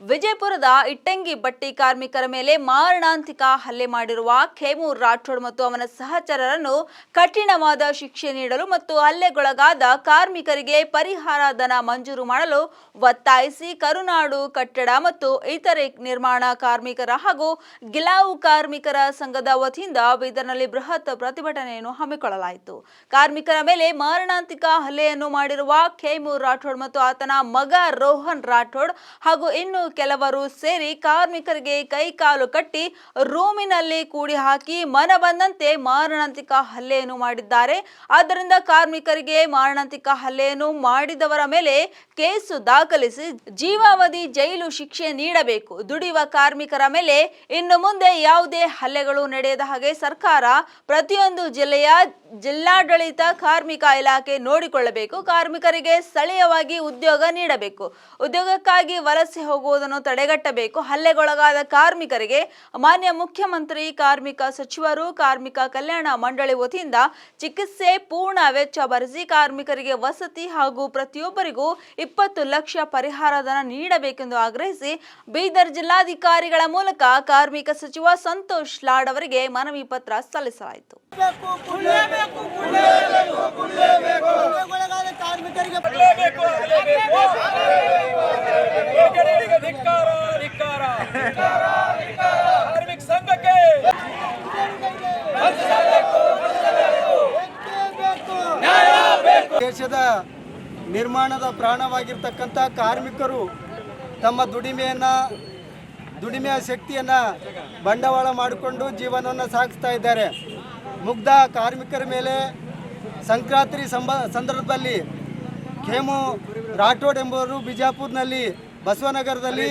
ವಿಜಯಪುರದ ಇಟ್ಟಂಗಿ ಬಟ್ಟಿ ಕಾರ್ಮಿಕರ ಮೇಲೆ ಮಾರಣಾಂತಿಕ ಹಲ್ಲೆ ಮಾಡಿರುವ ಖೇಮು ರಾಠೋಡ್ ಮತ್ತು ಅವನ ಸಹಚರರನ್ನು ಕಠಿಣವಾದ ಶಿಕ್ಷೆ ನೀಡಲು ಮತ್ತು ಹಲ್ಲೆಗೊಳಗಾದ ಕಾರ್ಮಿಕರಿಗೆ ಪರಿಹಾರ ಧನ ಮಂಜೂರು ಮಾಡಲು ಒತ್ತಾಯಿಸಿ ಕರುನಾಡು ಕಟ್ಟಡ ಮತ್ತು ಇತರೆ ನಿರ್ಮಾಣ ಕಾರ್ಮಿಕರ ಹಾಗೂ ಗಿಲಾವು ಕಾರ್ಮಿಕರ ಸಂಘದ ವತಿಯಿಂದ ಬೀದರ್ನಲ್ಲಿ ಬೃಹತ್ ಪ್ರತಿಭಟನೆಯನ್ನು ಹಮ್ಮಿಕೊಳ್ಳಲಾಯಿತು. ಕಾರ್ಮಿಕರ ಮೇಲೆ ಮಾರಣಾಂತಿಕ ಹಲ್ಲೆಯನ್ನು ಮಾಡಿರುವ ಖೇಮು ರಾಠೋಡ್ ಮತ್ತು ಆತನ ಮಗ ರೋಹನ್ ರಾಠೋಡ್ ಹಾಗೂ ಇನ್ನು ಕೆಲವರು ಸೇರಿ ಕಾರ್ಮಿಕರಿಗೆ ಕೈಕಾಲು ಕಟ್ಟಿ ರೂಮಿನಲ್ಲಿ ಕೂಡಿ ಹಾಕಿ ಮನ ಬಂದಂತೆ ಮಾರಣಾಂತಿಕ ಹಲ್ಲೆಯನ್ನು ಮಾಡಿದ್ದಾರೆ. ಆದ್ದರಿಂದ ಕಾರ್ಮಿಕರಿಗೆ ಮಾರಣಾಂತಿಕ ಹಲ್ಲೆಯನ್ನು ಮಾಡಿದವರ ಮೇಲೆ ಕೇಸು ದಾಖಲಿಸಿ ಜೀವಾವಧಿ ಜೈಲು ಶಿಕ್ಷೆ ನೀಡಬೇಕು. ದುಡಿಯುವ ಕಾರ್ಮಿಕರ ಮೇಲೆ ಇನ್ನು ಮುಂದೆ ಯಾವುದೇ ಹಲ್ಲೆಗಳು ನಡೆಯದ ಹಾಗೆ ಸರ್ಕಾರ ಪ್ರತಿಯೊಂದು ಜಿಲ್ಲೆಯ ಜಿಲ್ಲಾಡಳಿತ ಕಾರ್ಮಿಕ ಇಲಾಖೆ ನೋಡಿಕೊಳ್ಳಬೇಕು. ಕಾರ್ಮಿಕರಿಗೆ ಸ್ಥಳೀಯವಾಗಿ ಉದ್ಯೋಗ ನೀಡಬೇಕು. ಉದ್ಯೋಗಕ್ಕಾಗಿ ವಲಸೆ ಹೋಗುವುದನ್ನು ತಡೆಗಟ್ಟಬೇಕು. ಹಲ್ಲೆಗೊಳಗಾದ ಕಾರ್ಮಿಕರಿಗೆ ಮಾನ್ಯ ಮುಖ್ಯಮಂತ್ರಿ, ಕಾರ್ಮಿಕ ಸಚಿವರು, ಕಾರ್ಮಿಕ ಕಲ್ಯಾಣ ಮಂಡಳಿ ವತಿಯಿಂದ ಚಿಕಿತ್ಸೆ, ಪೂರ್ಣ ವೆಚ್ಚ ಭರಿಸಿ ಕಾರ್ಮಿಕರಿಗೆ ವಸತಿ ಹಾಗೂ ಪ್ರತಿಯೊಬ್ಬರಿಗೂ ಇಪ್ಪತ್ತು ಲಕ್ಷ ಪರಿಹಾರ ಧನ ನೀಡಬೇಕೆಂದು ಆಗ್ರಹಿಸಿ ಬೀದರ್ ಜಿಲ್ಲಾಧಿಕಾರಿಗಳ ಮೂಲಕ ಕಾರ್ಮಿಕ ಸಚಿವ ಸಂತೋಷ್ ಲಾಡ್ ಅವರಿಗೆ ಮನವಿ ಪತ್ರ ಸಲ್ಲಿಸಲಾಯಿತು. ದೇಶದ ನಿರ್ಮಾಣದ ಪ್ರಾಣವಾಗಿರ್ತಕ್ಕಂಥ ಕಾರ್ಮಿಕರು ತಮ್ಮ ದುಡಿಮೆಯನ್ನು ದುಡಿಮೆಯ ಶಕ್ತಿಯನ್ನು ಬಂಡವಾಳ ಮಾಡಿಕೊಂಡು ಜೀವನವನ್ನು ಸಾಗಿಸ್ತಾ ಇದ್ದಾರೆ. ಮುಗ್ಧ ಕಾರ್ಮಿಕರ ಮೇಲೆ ಸಂಕ್ರಾಂತಿ ಸಂಬ ಸಂದರ್ಭದಲ್ಲಿ ಖೇಮು ರಾಠೋಡ್ ಎಂಬುವರು ಬಿಜಾಪುರ್ನಲ್ಲಿ ಬಸವನಗರದಲ್ಲಿ